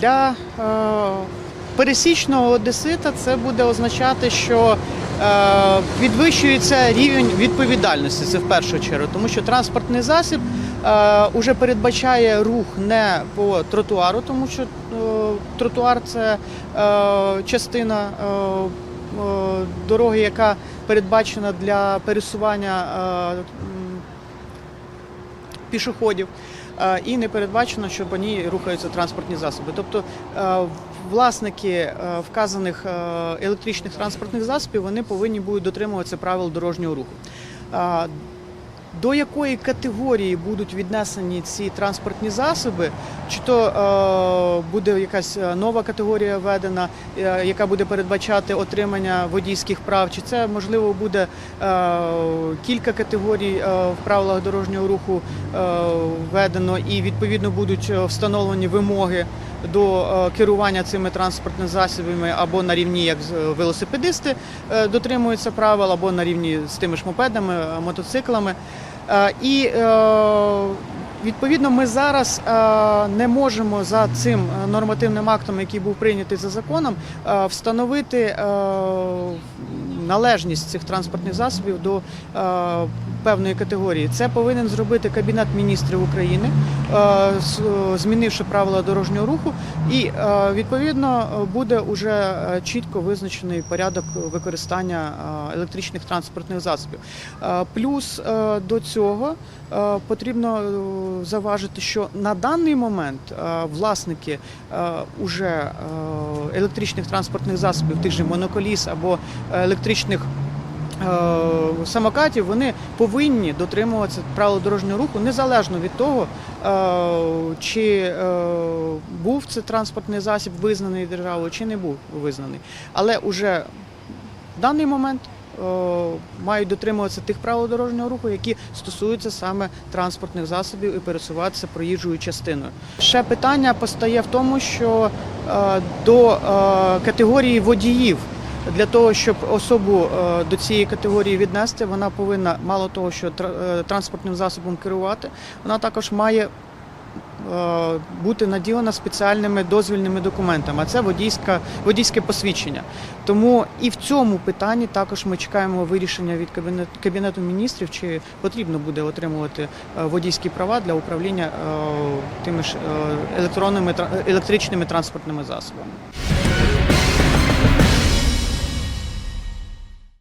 Для е, пересічного одесита це буде означати, що е, підвищується рівень відповідальності. Це в першу чергу, тому що транспортний засіб е, уже передбачає рух не по тротуару, тому що е, тротуар це е, частина. е, е, Дороги, яка передбачена для пересування е, пішоходів, е, і не передбачено, що по ній рухаються транспортні засоби. Тобто е, власники е, вказаних електричних транспортних засобів вони повинні будуть дотримуватися правил дорожнього руху. До якої категорії будуть віднесені ці транспортні засоби, чи то е, буде якась е, нова категорія введена, е, яка буде передбачати отримання водійських прав, чи це можливо буде кілька категорій в правилах дорожнього руху введено, і відповідно будуть встановлені вимоги до керування цими транспортними засобами або на рівні як велосипедисти дотримуються правил, або на рівні з тими ж мопедами, мотоциклами. Е, І е, відповідно ми зараз е, не можемо за цим нормативним актом, який був прийнятий за законом, встановити належність цих транспортних засобів до е, певної категорії. Це повинен зробити Кабінет міністрів України, е, з- змінивши правила дорожнього руху, і е, відповідно буде уже е, чітко визначений порядок використання е, електричних транспортних засобів. Е, Плюс е, до цього е, потрібно е, заважити, що на даний момент е, власники е, уже е, електричних транспортних засобів, тих же моноколіс або електричних е, самокатів, вони повинні дотримуватися правил дорожнього руху незалежно від того, е, чи е, був це транспортний засіб визнаний державою, чи не був визнаний. Але уже в даний момент мають дотримуватися тих правил дорожнього руху, які стосуються саме транспортних засобів і пересуватися проїжджою частиною. Ще питання постає в тому, що до категорії водіїв. Для того щоб особу е, до цієї категорії віднести, вона повинна мало того, що е, транспортним засобом керувати, вона також має е, бути наділена спеціальними дозвільними документами. А це водійська, водійське посвідчення. Тому і в цьому питанні також ми чекаємо вирішення від кабінет, кабінету міністрів, чи потрібно буде отримувати водійські права для управління тими ж електронними електричними транспортними засобами.